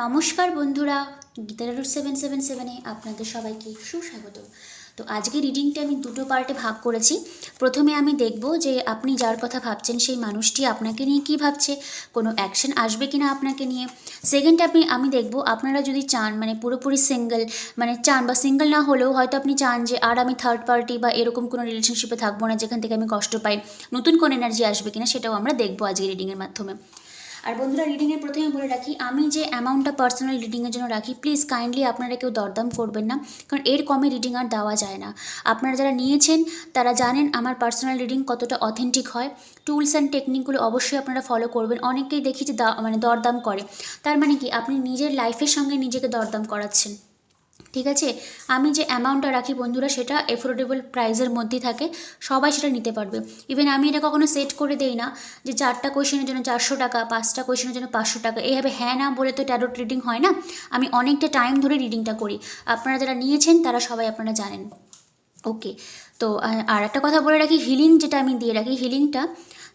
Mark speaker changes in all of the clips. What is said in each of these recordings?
Speaker 1: নমস্কার বন্ধুরা, গীতারা root seven seven সেভেনে আপনাদের সবাইকে সুস্বাগত। তো আজকে রিডিংটা আমি দুটো পার্টে ভাগ করেছি। প্রথমে আমি দেখব যে আপনি যার কথা ভাবছেন সেই মানুষটি আপনাকে নিয়ে কি ভাবছে, কোনো অ্যাকশন আসবে কি না আপনাকে নিয়ে। সেকেন্ড আপনি, আমি দেখব আপনারা যদি চান মানে পুরোপুরি সিঙ্গেল মানে চান বা সিঙ্গেল না হলেও হয়তো আপনি চান যে আর আমি থার্ড পার্টি বা এরকম কোনো রিলেশনশিপে থাকব না যেখান থেকে আমি কষ্ট পাই, নতুন কোন এনার্জি আসবে কিনা সেটাও আমরা দেখব আজকে রিডিংয়ের মাধ্যমে। আর বন্ধুরা রিডিংয়ের প্রথমে বলে রাখি, আমি যে অ্যামাউন্টটা পার্সোনাল রিডিংয়ের জন্য রাখি প্লিজ কাইন্ডলি আপনারা কেউ দরদাম করবেন না, কারণ এর কমে রিডিং আর দেওয়া যায় না। আপনারা যারা নিয়েছেন, তারা জানেন আমার পার্সোনাল রিডিং কতটা অথেন্টিক হয়। টুলস অ্যান্ড টেকনিকগুলো অবশ্যই আপনারা ফলো করবেন। অনেকেই দেখি যে মানে দরদাম করে। তার মানে কি, আপনি নিজের লাইফের সঙ্গে নিজেকে দরদাম করাচ্ছেন। ঠিক আছে? আমি যে অ্যামাউন্টটা রাখি বন্ধুরা সেটা এফোর্ডেবল প্রাইসের মধ্যেই থাকে। সবাই সেটা নিতে পারবে। ইভেন আমি এটা কখনো সেট করে দেই না যে চারটা কোয়েশনের জন্য চারশো টাকা, পাঁচটা কোয়েশনের জন্য পাঁচশো টাকা। এইভাবে হ্যাঁ না বলে তো ট্যারোট রিডিং হয় না? আমি অনেকটা টাইম ধরে রিডিংটা করি। আপনারা যারা নিয়েছেন তারা সবাই আপনারা জানেন। ওকে তো আর একটা কথা বলে রাখি হিলিং যেটা আমি দিয়ে রাখি হিলিংটা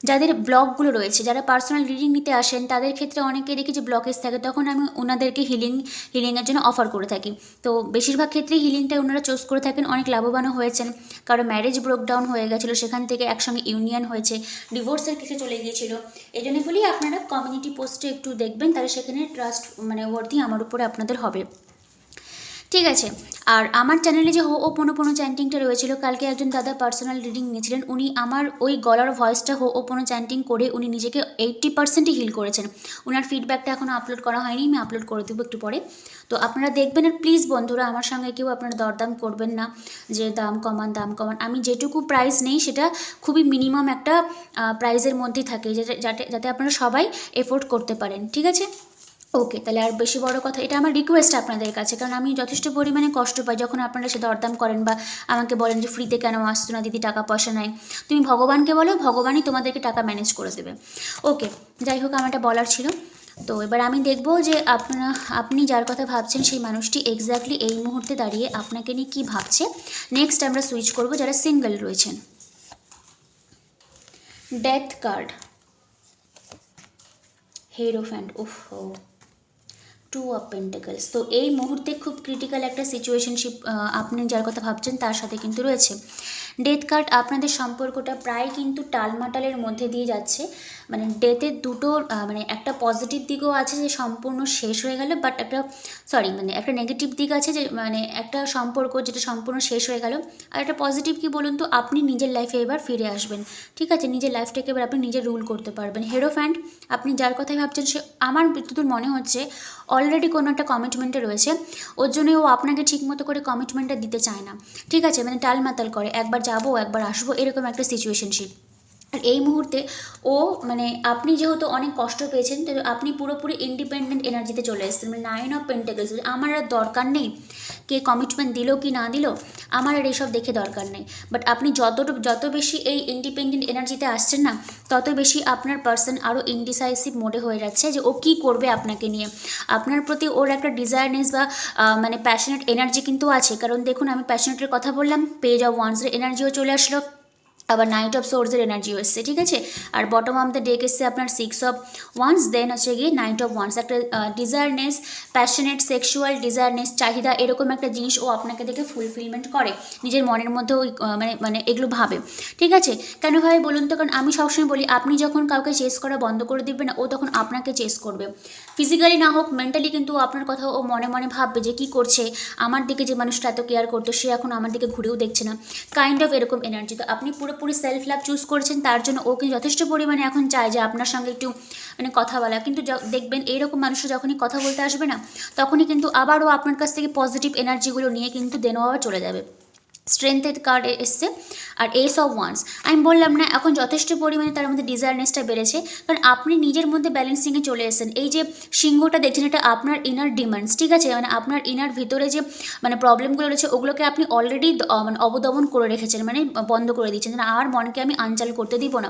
Speaker 1: যাদের ব্লকগুলো রয়েছে, যারা পার্সোনাল রিডিং নিতে আসেন, তাদের ক্ষেত্রে অনেকে দেখি যে ব্লকেজ থাকে। তখন আমি ওনাদেরকে হিলিং হিলিংয়ের জন্য অফার করে থাকি। তো বেশিরভাগ ক্ষেত্রেই হিলিংটা ওনারা চুজ করে থাকেন। অনেক লাভবানও হয়েছেন। কারও ম্যারেজ ব্রোকডাউন হয়ে গেছিল, সেখান থেকে একসঙ্গে ইউনিয়ন হয়েছে ডিভোর্সের কেসে চলে গিয়েছিল। এই জন্য বলি আপনারা কমিউনিটি পোস্টে একটু দেখবেন, তাহলে সেখানে ট্রাস্ট মানে ওয়ার্থি আমার উপরে আপনাদের হবে। ঠিক আছে। আর আমার চ্যানেলে যে হো, ও পোনো পোনো চ্যান্টিংটা রয়েছিল, কালকে একজন দাদা পার্সোনাল রিডিং নিয়েছিলেন, উনি আমার ওই গলার ভয়েসটা হো, ও পোনো চ্যান্টিং করে উনি নিজেকে এইট্টি পার্সেন্টই হিল করেছেন। ওনার ফিডব্যাকটা এখনও আপলোড করা হয়নি, আমি আপলোড করে দেবো একটু পরে। তো আপনারা দেখবেন আর প্লিজ বন্ধুরা, আমার সঙ্গে কেউ আপনারা দরদাম করবেন না, যে দাম কমান দাম কমান। আমি যেটুকু প্রাইস নেই, সেটা খুবই মিনিমাম একটা প্রাইসের মধ্যেই থাকে যাতে যাতে আপনারা সবাই এফোর্ড করতে পারেন, ঠিক আছে? ওকে তাহলে আর বেশি বড় কথা, এটা আমার রিকোয়েস্ট আপনাদের কাছে, কারণ আমি যথেষ্ট পরিমাণে কষ্ট পাই যখন আপনারা সে দরদাম করেন বা আমাকে বলেন যে ফ্রিতে কেন আসছো না, দিদি টাকা পয়সা নাই। তুমি ভগবানকে বলো, ভগবানই তোমাদেরকে টাকা ম্যানেজ করে দেবে। ওকে যাই হোক, আমার বলার ছিল। তো এবার আমি দেখব যে আপনারা, আপনি যার কথা ভাবছেন সেই মানুষটি এক্স্যাক্টলি এই মুহূর্তে দাঁড়িয়ে আপনাকে নিয়ে কী ভাবছে। নেক্সট আমরা সুইচ করব, যারা সিঙ্গেল রয়েছেন। ডেথ কার্ড হেরোফ্যান্ড উফ টু অফ পেন্টাকলস তো এই মুহূর্তে খুব ক্রিটিক্যাল একটা সিচুয়েশনশিপ আপনি যার কথা ভাবছেন তার সাথে কিন্তু রয়েছে। ডেথ কার্ড আপনাদের সম্পর্কটা প্রায় কিন্তু টালমাটালের মধ্যে দিয়ে যাচ্ছে। মানে ডেথের দুটো মানে একটা পজিটিভ দিকও আছে যে সম্পূর্ণ শেষ হয়ে গেল বাট একটা সরি মানে একটা নেগেটিভ দিক আছে যে মানে একটা সম্পর্ক যেটা সম্পূর্ণ শেষ হয়ে গেল। আর একটা পজিটিভ কি বলুন তো, আপনি নিজের লাইফে এবার ফিরে আসবেন। ঠিক আছে, নিজের লাইফটাকে এবার আপনি নিজে রুল করতে পারবেন। হেরোফ্যান্ড আপনি যার কথাই ভাবছেন সে, আমার যতদূর মনে হচ্ছে অলরেডি কোনো একটা কমিটমেন্টে রয়েছে, ওর জন্য ও আপনাকে ঠিকমতো করে কমিটমেন্টটা দিতে চায় না। ঠিক আছে? মানে টালমাতাল করে, একবার যাব, একবার আসব, এরকম একটা সিচুয়েশনশিপ আর এই মুহূর্তে ও মানে আপনি যেহেতু অনেক কষ্ট পেয়েছেন, তো আপনি পুরোপুরি ইন্ডিপেন্ডেন্ট এনার্জিতে চলে এসেছেন। মানে নাইন অফ পেন্টেগলস আমার আর দরকার নেই কে কমিটমেন্ট দিল কি না দিল, আমার আর এসব দেখে দরকার নেই। বাট আপনি যত যত বেশি এই ইন্ডিপেন্ডেন্ট এনার্জিতে আসছেন না, তত বেশি আপনার পার্সন আরও ইনডিসাইসিভ মোডে হয়ে যাচ্ছে যে ও কী করবে আপনাকে নিয়ে। আপনার প্রতি ওর একটা ডিজায়ারনেস বা মানে প্যাশনেট এনার্জি কিন্তু আছে। কারণ দেখুন, আমি প্যাশনেটের কথা বললাম পেজ অফ ওয়ান্সের এনার্জিও চলে আসলো। আবার নাইট অফ সোর্সের এনার্জিও এসছে ঠিক আছে? আর বটম অফ দ্য ডেক এসছে আপনার সিক্স অফ ওয়ান্স দেন হচ্ছে গিয়ে নাইট অফ ওয়ান্স একটা ডিজায়ারনেস প্যাশনেট সেক্সুয়াল ডিজায়ারনেস চাহিদা এরকম একটা জিনিস ও আপনাকে দেখে ফুলফিলমেন্ট করে, নিজের মনের মধ্যে ওই মানে মানে এগুলো ভাবে, ঠিক আছে? কেন ভাবে বলুন তো? কারণ আমি সবসময় বলি, আপনি যখন কাউকে চেস করা বন্ধ করে দিবেন না ও তখন আপনাকে চেস করবে। ফিজিক্যালি না হোক মেন্টালি কিন্তু আপনার কথা ও মনে মনে ভাববে যে কী করছে, আমার দিকে যে মানুষটা এত কেয়ার করতো, সে এখন আমার দিকে ঘুরেও দেখছে না। কাইন্ড অফ এরকম এনার্জি তো আপনি পুরোপুরি সেলফ লাভ চুজ করেছেন, তার জন্য ও কিন্তু যথেষ্ট পরিমাণে এখন চায় যে আপনার সঙ্গে একটু মানে কথা বলা। কিন্তু দেখবেন এইরকম মানুষরা যখনই কথা বলতে আসবে না, তখনই কিন্তু আবারও আপনার কাছ থেকে পজিটিভ এনার্জিগুলো নিয়ে কিন্তু দেনো চলে যাবে। স্ট্রেংথের কার্ড এসছে, আর এস অফ ওয়ান্স আমি বললাম না, এখন যথেষ্ট পরিমাণে তার মধ্যে ডিজায়ারনেসটা বেড়েছে, কারণ আপনি নিজের মধ্যে ব্যালেন্সিংয়ে চলে এসেছেন। এই যে সিংহটা দেখছেন, এটা আপনার ইনার ডিমান্ডস ঠিক আছে? মানে আপনার ইনার ভিতরে যে মানে প্রবলেমগুলো রয়েছে, ওগুলোকে আপনি অলরেডি মানে অবদমন করে রেখেছেন মানে বন্ধ করে দিচ্ছেন। আমার মনকে আমি আনচাল করতে দিব না।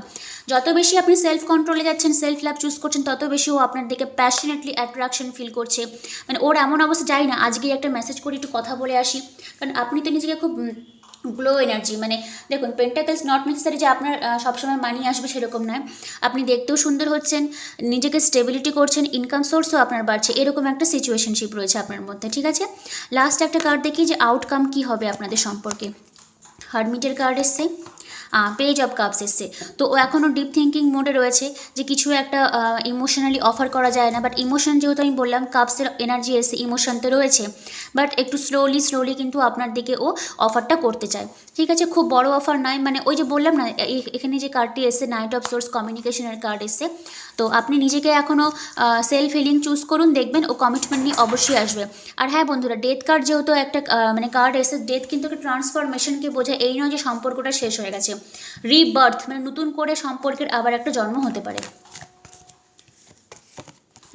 Speaker 1: যত বেশি আপনি সেলফ কন্ট্রোলে যাচ্ছেন সেলফ লাভ চুজ করছেন, তত বেশি ও আপনার দিকে প্যাশনেটলি অ্যাট্রাকশন ফিল করছে। মানে ওর এমন অবস্থা, যাই না আজকে একটা মেসেজ করি একটু কথা বলে আসি। কারণ আপনি তো নিজেকে খুব গ্লো এনার্জি মানে দেখুন পেন্টাকেলস নট নেসেসারি যে আপনার সবসময় মানি আসবে সেরকম নয়। আপনি দেখতেও সুন্দর হচ্ছেন, নিজেকে স্টেবিলিটি করছেন ইনকাম সোর্সও আপনার বাড়ছে। এরকম একটা সিচুয়েশনশিপ রয়েছে আপনার মধ্যে, ঠিক আছে? লাস্ট একটা কার্ড দেখি যে আউটকাম কি হবে আপনাদের সম্পর্কে। হারমিটের কার্ড এসছে। পেজ অফ কাপস এসছে তো ও এখনও ডিপ থিঙ্কিং মোডে রয়েছে যে কিছু একটা ইমোশনালি অফার করা যায় না। বাট ইমোশন যেহেতু আমি বললাম কাপসের এনার্জি এসে ইমোশন তো রয়েছে। বাট একটু স্লোলি স্লোলি কিন্তু আপনার দিকে ও অফারটা করতে চায়। ঠিক আছে? খুব বড় অফার নয়। মানে ওই যে বললাম না এখানে যে কার্ডটি এসছে নাইট অফ সোর্স কমিউনিকেশনের কার্ড এসছে। তো আপনি নিজেকে এখনও সেলফ হিলিং চুজ করুন, দেখবেন ও কমিটমেন্ট নিয়ে অবশ্যই আসবে। আর হ্যাঁ বন্ধুরা ডেথ কার্ড যেহেতু একটা মানে কার্ড এসে ডেথ কিন্তু একটা ট্রান্সফরমেশনকে বোঝায়। এই নয় যে সম্পর্কটা শেষ হয়ে গেছে। রিবার্থ মানে নতুন করে সম্পর্কের আবার একটা জন্ম হতে পারে।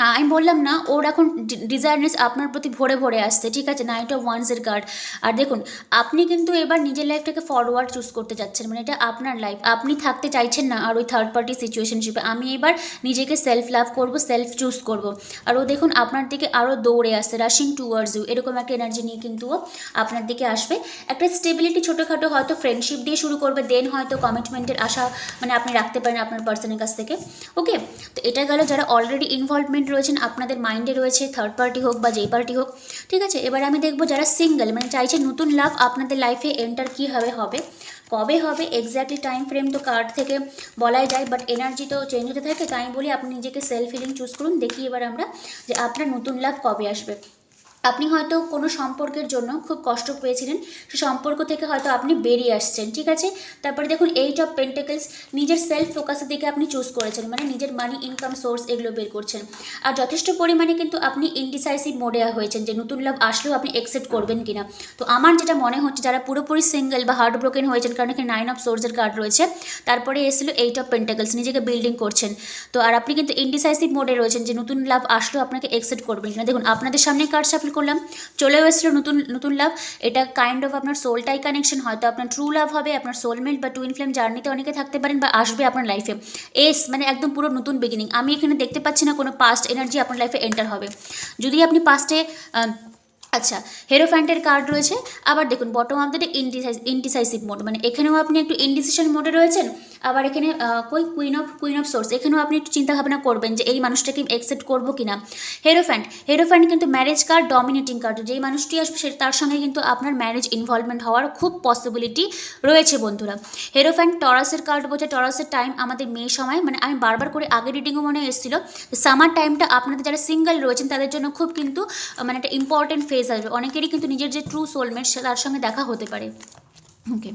Speaker 1: আমি বললাম না, ওর এখন ডিজায়ারনেস আপনার প্রতি ভরে ভরে আসছে, ঠিক আছে? নাইট অফ ওয়ান্সের কার্ড আর দেখুন, আপনি কিন্তু এবার নিজের লাইফটাকে ফরওয়ার্ড চুজ করতে যাচ্ছেন মানে এটা আপনার লাইফ আপনি থাকতে চাইছেন না আর ওই থার্ড পার্টি সিচুয়েশনশিপে আমি এবার নিজেকে সেলফ লাভ করব সেলফ চুজ করব। আর ও দেখুন, আপনার দিকে আরও দৌড়ে আসছে রাশিং টুয়ার্ডস ইউ এরকম একটা এনার্জি নিয়ে কিন্তু ও আপনার দিকে আসবে। একটা স্টেবিলিটি ছোটোখাটো হয়তো ফ্রেন্ডশিপ দিয়ে শুরু করবে দেন হয়তো কমিটমেন্টের আশা মানে আপনি রাখতে পারেন আপনার পার্সনের কাছ থেকে। ওকে তো এটা গেল যারা অলরেডি ইনভলভমেন্ট রয়েছেন, আপনাদের মাইন্ডে রয়েছে থার্ড পার্টি হোক বা যেই পার্টি হোক, ঠিক আছে? এবার আমি দেখব যারা সিঙ্গেল মানে চাইছে নতুন লাভ আপনাদের লাইফে এন্টার কীভাবে হবে কবে হবে? এক্স্যাক্টলি টাইম ফ্রেম তো কার্ড থেকে বলাই যায় বাট এনার্জি তো চেঞ্জ হতে থাকে, তাই বলি আপনি নিজেকে সেলফ হিলিং চুজ করুন। দেখি এবার আমরা যে আপনার নতুন লাভ কবে আসবে। আপনি হয়তো কোনো সম্পর্কের জন্য খুব কষ্ট পেয়েছিলেন, সে সম্পর্ক থেকে হয়তো আপনি বেরিয়ে আসছেন, ঠিক আছে? তারপরে দেখুন এইট অফ পেন্টেকেলস নিজের সেলফ ফোকাসের দিকে আপনি চুজ করেছেন মানে নিজের মানি ইনকাম সোর্স এগুলো বের করছেন। আর যথেষ্ট পরিমাণে কিন্তু আপনি ইনডিসাইসিভ মোডে হয়েছেন যে নতুন লাভ আসলেও আপনি অ্যাকসেপ্ট করবেন কিনা। তো আমার যেটা মনে হচ্ছে, যারা পুরোপুরি সিঙ্গেল বা হার্ট ব্রোকেন হয়েছেন, কারণ এখানে নাইন অফ সোর্সের কার্ড রয়েছে, তারপরে এসেছিল এইট অফ পেন্টাকলস নিজেকে বিল্ডিং করছেন। তো আর আপনি কিন্তু ইনডিসাইসিভ মোডে রয়েছেন যে নতুন লাভ আসলেও আপনাকে অ্যাকসেপ্ট করবেন কিনা। দেখুন, আপনাদের সামনে কার্ড সাফল করলাম। চলেও এসেছিল নতুন নতুন লাভ এটা কাইন্ড অফ আপনার সোলটাই কানেকশন হয়তো আপনার ট্রু লাভ হবে, আপনার সোলমেট বা টুইন ফ্লেম জার্নিতে অনেকে থাকতে পারেন বা আসবে আপনার লাইফে এস মানে একদম পুরো নতুন বিগিনিং আমি এখানে দেখতে পাচ্ছি না কোনো পাস্ট এনার্জি আপনার লাইফে এন্টার হবে। যদি আপনি পাস্টে আচ্ছা হেরোফ্যান্টের কার্ড রয়েছে। আবার দেখুন bottom of the indecise indecisive mode মানে এখানেও আপনি একটু ইনডিসিশন মোডে রয়েছেন, আবার এখানে কই? Queen of queen of swords এখানেও আপনি একটু চিন্তা ভাবনা করবেন যে এই মানুষটাকে অ্যাকসেপ্ট করব কিনা। হেরোফ্যান্ট হেরোফ্যান্ট কিন্তু ম্যারেজ কার্ড ডমিনেটিং কার্ড যেই মানুষটি আসবে, সে তার সঙ্গে কিন্তু আপনার ম্যারেজ ইনভলভমেন্ট হওয়ার খুব পসিবিলিটি রয়েছে, বন্ধুরা। হেরোফ্যান্ট টরাসের কার্ড বোঝে টরাসের টাইম আমাদের মে সময় মানে আমি বারবার করে আগে রিডিংও মনে এসেছিল সামার টাইমটা আপনাদের যারা সিঙ্গেল রয়েছেন, তাদের জন্য খুব কিন্তু মানে একটা ইম্পর্টেন্ট ফেজ আসবে অনেকেরই কিন্তু নিজের যে ট্রু সোলমেট সে তার সঙ্গে দেখা হতে পারে। ওকে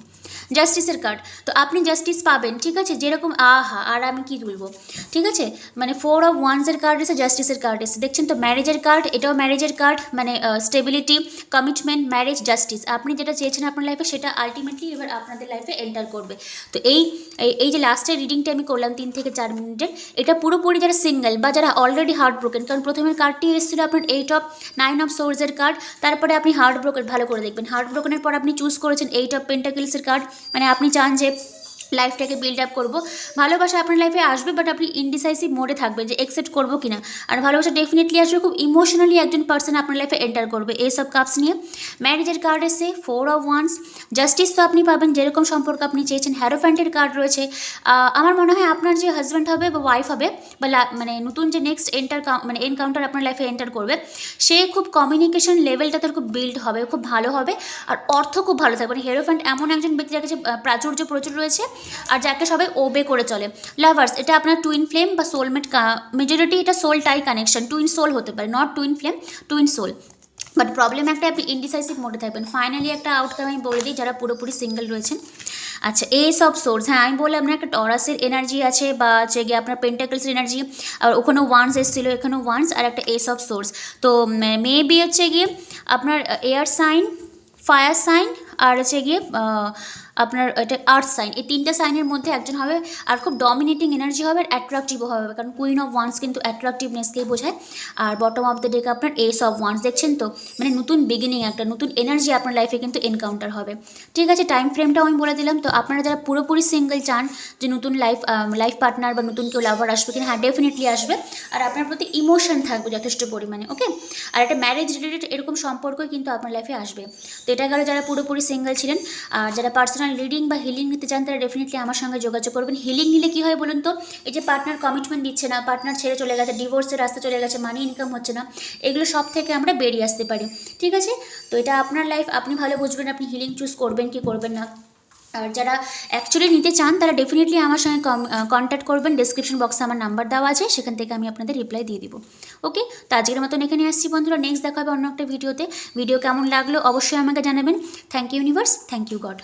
Speaker 1: জাস্টিসের কার্ড তো আপনি জাস্টিস পাবেন, ঠিক আছে? যেরকম, আহা, আর আমি কি তুলবো ঠিক আছে? মানে ফোর অফ ওয়ানসের কার্ড এসে জাস্টিসের কার্ড এসে, দেখছেন তো? ম্যারেজের কার্ড এটাও ম্যারেজের কার্ড মানে স্টেবিলিটি কমিটমেন্ট ম্যারেজ জাস্টিস আপনি যেটা চেয়েছেন আপনার লাইফে সেটা আলটিমেটলি এবার আপনাদের লাইফে এন্টার করবে। তো এই, এই- যে লাস্টের রিডিংটা আমি করলাম তিন থেকে চার মিনিটের, এটা পুরোপুরি যারা সিঙ্গেল বা যারা অলরেডি হার্ট ব্রোকেন কারণ প্রথমের কার্ডটি এসেছিল আপনার এইট অফ নাইন অফ সোর্সের কার্ড তারপরে আপনি হার্ট ব্রোকেন ভালো করে দেখবেন। হার্ট ব্রোকেনের পর আপনি চুজ করেছেন এইট অফ পেন্টাকিলসের কার্ড মানে আপনি চান যে লাইফটাকে বিল্ড আপ করব। ভালোবাসা আপনার লাইফে আসবে বাট আপনি ইনডিসাইসিভ মোডে থাকবেন যে অ্যাকসেপ্ট করব কিনা। আর ভালোবাসা ডেফিনেটলি আসবে, খুব ইমোশনালি একজন পার্সন আপনার লাইফে এন্টার করবে। এইসব কাপস নিয়ে। ম্যারেজের কার্ড এসে ফোর অফ ওয়ান্স জাস্টিস তো আপনি পাবেন, যেরকম সম্পর্ক আপনি চেয়েছেন। হ্যারোফ্যান্টের কার্ড রয়েছে। আমার মনে হয় আপনার যে হাজব্যান্ড হবে বা ওয়াইফ হবে, বা মানে নতুন যে নেক্সট এন্টার মানে এনকাউন্টার আপনার লাইফে এন্টার করবে, সে খুব কমিউনিকেশন লেভেলটা তার খুব বিল্ড হবে, খুব ভালো হবে। আর অর্থ খুব ভালো থাকবে। মানে হেরোফ্যান্ট এমন একজন ব্যক্তি যার কাছে প্রাচুর্য প্রচুর রয়েছে। আর যাকে সবাই ওবে করে চলে। লাভার্স এটা আপনার টুইন ফ্লেম বা সোলমেট মেজরিটি এটা soul tie connection twin soul হতে পারে not twin flame twin soul but problem একটা, আপনি ইনডিসাইসিভ মোডে থাকবেন। ফাইনালি একটা আউটকাম আমি বলে দিই, যারা পুরোপুরি সিঙ্গেল রয়েছেন। আচ্ছা এই সব সোর্স হ্যাঁ আমি বললাম আপনার একটা টরাসের এনার্জি আছে বা হচ্ছে গিয়ে আপনার পেন্টাকলসের এনার্জি আর ওখানেও ওয়ান্স এসেছিল, এখানেও ওয়ান্স আর একটা এস অফ সোর্স তো, মে বি হচ্ছে গিয়ে আপনার এয়ার সাইন ফায়ার সাইন আর হচ্ছে গিয়ে আপনার এটা আর্থ সাইন এই তিনটে সাইনের মধ্যে একজন হবে আর খুব ডমিনেটিং এনার্জি হবে আর অ্যাট্রাকটিভও হবে। কারণ কুইন অফ ওয়ান্স কিন্তু অ্যাট্রাকটিভনেসকেই বোঝায়। আর বটম অফ দ্য ডেক আপনার এস অফ ওয়ান্স দেখছেন তো? মানে নতুন বিগিনিং একটা নতুন এনার্জি আপনার লাইফে কিন্তু এনকাউন্টার হবে। ঠিক আছে টাইম ফ্রেমটাও আমি বলে দিলাম। তো আপনারা যারা পুরোপুরি সিঙ্গেল চান, যে নতুন লাইফ লাইফ পার্টনার বা নতুন কেউ লাভার আসবে কিনা হ্যাঁ ডেফিনেটলি আসবে। আর আপনার প্রতি ইমোশন থাকবে যথেষ্ট পরিমাণে ওকে আর একটা ম্যারেজ রিলেটেড এরকম সম্পর্কই কিন্তু আপনার লাইফে আসবে। তো এটা গেল যারা পুরোপুরি সিঙ্গেল ছিলেন, আর যারা পার্সোনাল রিডিং বা হিলিং নিতে চান, তারা ডেফিনেটলি আমার সঙ্গে যোগাযোগ করবেন। হিলিং নিলে কী হয় বলুন তো, এই যে পার্টনার কমিটমেন্ট দিচ্ছে না পার্টনার ছেড়ে চলে গেছে ডিভোর্সের রাস্তা চলে গেছে মানি ইনকাম হচ্ছে না, এগুলো সব থেকে আমরা বেরিয়ে আসতে পারি। ঠিক আছে? তো এটা আপনার লাইফ আপনি ভালো বুঝবেন, আপনি হিলিং চুজ করবেন কি করবেন না। আর যারা অ্যাকচুয়ালি নিতে চান, তারা ডেফিনেটলি আমার সঙ্গে কন্ট্যাক্ট করবেন। ডিসক্রিপশন বক্সে আমার নাম্বার দেওয়া আছে, সেখান থেকে আমি আপনাদের রিপ্লাই দিয়ে দিব। ওকে তো আজকের মতন এখানে আসছি বন্ধুরা নেক্সট দেখা হবে অন্য একটা ভিডিওতে ভিডিও কেমন লাগল অবশ্যই আমাকে জানাবেন। Thank you universe thank you God